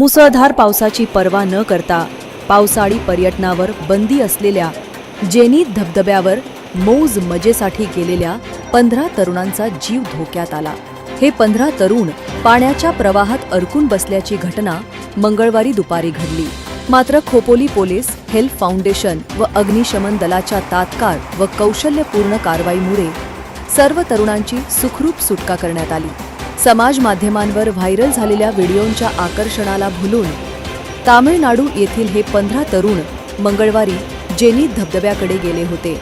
मुसळधार पावसाची पर्वा न करता पावसाळी पर्यटनावर बंदी असलेल्या जेनी धबधब्यावर मौज मजेसाठी गेलेल्या पंधरा तरुणांचा जीव धोक्यात आला. हे पंधरा तरुण पाण्याच्या प्रवाहात अडकून बसल्याची घटना मंगळवारी दुपारी घडली. मात्र खोपोली पोलीस हेल्थ फाउंडेशन व अग्निशमन दलाच्या तात्काळ व कौशल्यपूर्ण कारवाईमुळे सर्व तरुणांची सुखरूप सुटका करण्यात आली. समाज माध्यमांवर व्हायरल झालेल्या व्हिडिओंच्या आकर्षणाला भुलून तामिळनाडू येथील हे पंधरा तरुण मंगळवारी जेनी धबधब्याकडे गेले होते.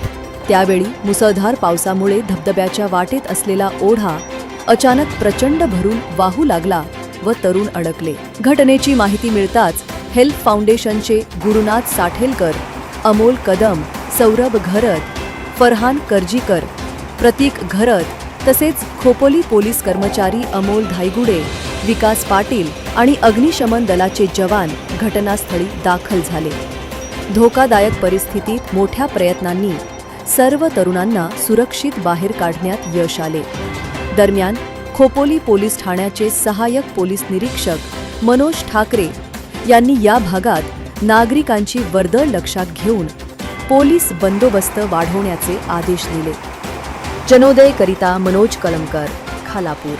त्यावेळी मुसळधार पावसामुळे धबधब्याच्या वाटेत असलेला ओढा अचानक प्रचंड भरून वाहू लागला व तरुण अडकले. घटनेची माहिती मिळताच हेल्प फाउंडेशनचे गुरुनाथ साठेलकर अमोल कदम सौरभ घरत फरहान करजीकर प्रतीक घरत तसेच खोपोली पोलीस कर्मचारी अमोल धायगुडे विकास पाटील आणि अग्निशमन दलाचे जवान घटनास्थळी दाखल झाले. धोकादायक परिस्थितीत मोठ्या प्रयत्नांनी सर्व तरुणांना सुरक्षित बाहेर काढण्यात यश आले. दरम्यान खोपोली पोलीस ठाण्याचे सहाय्यक पोलीस निरीक्षक मनोज ठाकरे यांनी या भागात नागरिकांची वर्दळ लक्षात घेऊन पोलीस बंदोबस्त वाढवण्याचे आदेश दिले. जनोदय करिता मनोज कलमकर खालापूर।